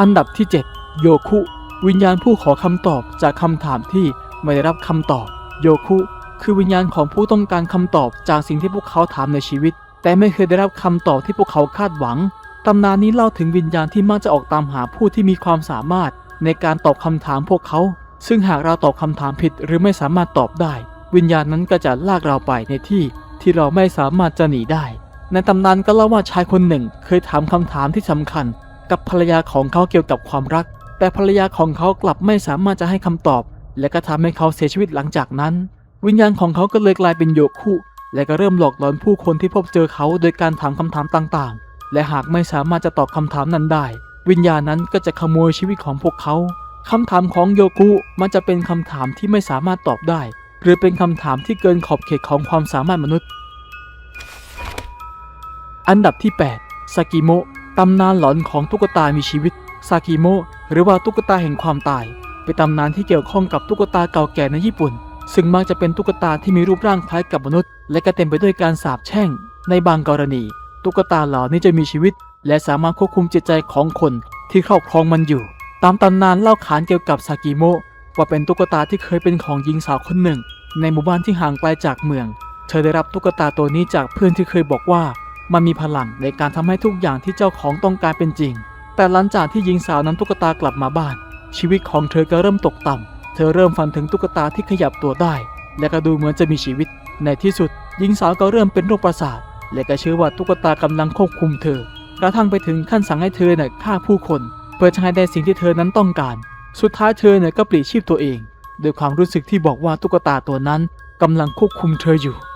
อันดับที่ 7 โยคุ วิญญาณผู้ขอคำตอบจากคำถามที่ไม่ได้รับคำตอบ โยคุ คือวิญญาณของผู้ต้องการคำตอบจากสิ่งที่พวกเขาถามในชีวิต แต่ไม่เคยได้รับคำตอบที่พวกเขาคาดหวังตำนานนี้เล่าถึงวิญญาณที่มักจะออกตามหาผู้ที่มีความสามารถ ในการตอบคำถามพวกเขา ซึ่งหากเราตอบคำถามผิดหรือไม่สามารถตอบได้ วิญญาณนั้นก็จะลากเราไปในที่ ที่เราไม่สามารถจะหนีได้ ในตำนานก็เล่าว่าชายคนหนึ่งเคยถามคำถามที่สำคัญ กับภรรยาของเขาเกี่ยวกับความรัก แต่ภรรยาของเขากลับไม่สามารถจะให้คำตอบ และก็ทำให้เขาเสียชีวิตหลังจากนั้น วิญญาณของเขาก็เลยกลายเป็นโยคุและก็เริ่มหลอกหลอนผู้คนที่พบเจอเขาโดยการถามคำถามต่างๆ และหากไม่สามารถจะตอบคำถามนั้นได้ วิญญาณนั้นก็จะขโมยชีวิตของพวกเขาคำถามของโยกุมันจะเป็นคำถามที่ไม่สามารถตอบได้ หรือเป็นคำถามที่เกินขอบเขตของความสามารถมนุษย์ อันดับที่ 8 ซากิโมะ ตำนานหลอนของตุ๊กตามีชีวิตซากิโมะหรือว่าตุ๊กตาแห่งความตาย เป็นตำนานที่เกี่ยวข้องกับตุ๊กตาเก่าแก่ในญี่ปุ่น ซึ่งมักจะเป็นตุ๊กตาที่มีรูปร่างคล้ายกับมนุษย์ และก็เต็มไปด้วยการสาปแช่ง ในบางกรณี ตุ๊กตาเหล่านี้จะมีชีวิต และสามารถควบคุมจิตใจของคนที่ครอบครองมันอยู่ ตามตำนานเล่าขานเกี่ยวกับซากิโมะว่าเป็นตุ๊กตาที่เคยเป็นของหญิงสาวคนหนึ่ง ในหมู่บ้านที่ห่างไกลจากเมือง เธอได้รับตุ๊กตาตัวนี้จากเพื่อนที่เคยบอกว่า มันมีพลังในการทำให้ทุกอย่างที่เจ้าของต้องการเป็นจริง แต่หลังจากที่หญิงสาวนำตุ๊กตากลับมาบ้าน ชีวิตของเธอก็เริ่มตกต่ำเธอเริ่มฝันถึงตุ๊กตาที่ขยับตัวได้ และก็ดูเหมือนจะมีชีวิต ในที่สุด หญิงสาวก็เริ่มเป็นโรคประสาท และก็เชื่อว่าตุ๊กตากำลังควบคุมเธอ กระทั่งไปถึงขั้นสั่งให้เธอเนี่ยฆ่าผู้คน เพื่อจะให้ได้สิ่งที่เธอนั้นต้องการ สุดท้ายเธอเนี่ยก็ปลีกชีพตัวเองด้วยความรู้สึกที่บอกว่าตุ๊กตาตัวนั้นกำลังควบคุมเธออยู่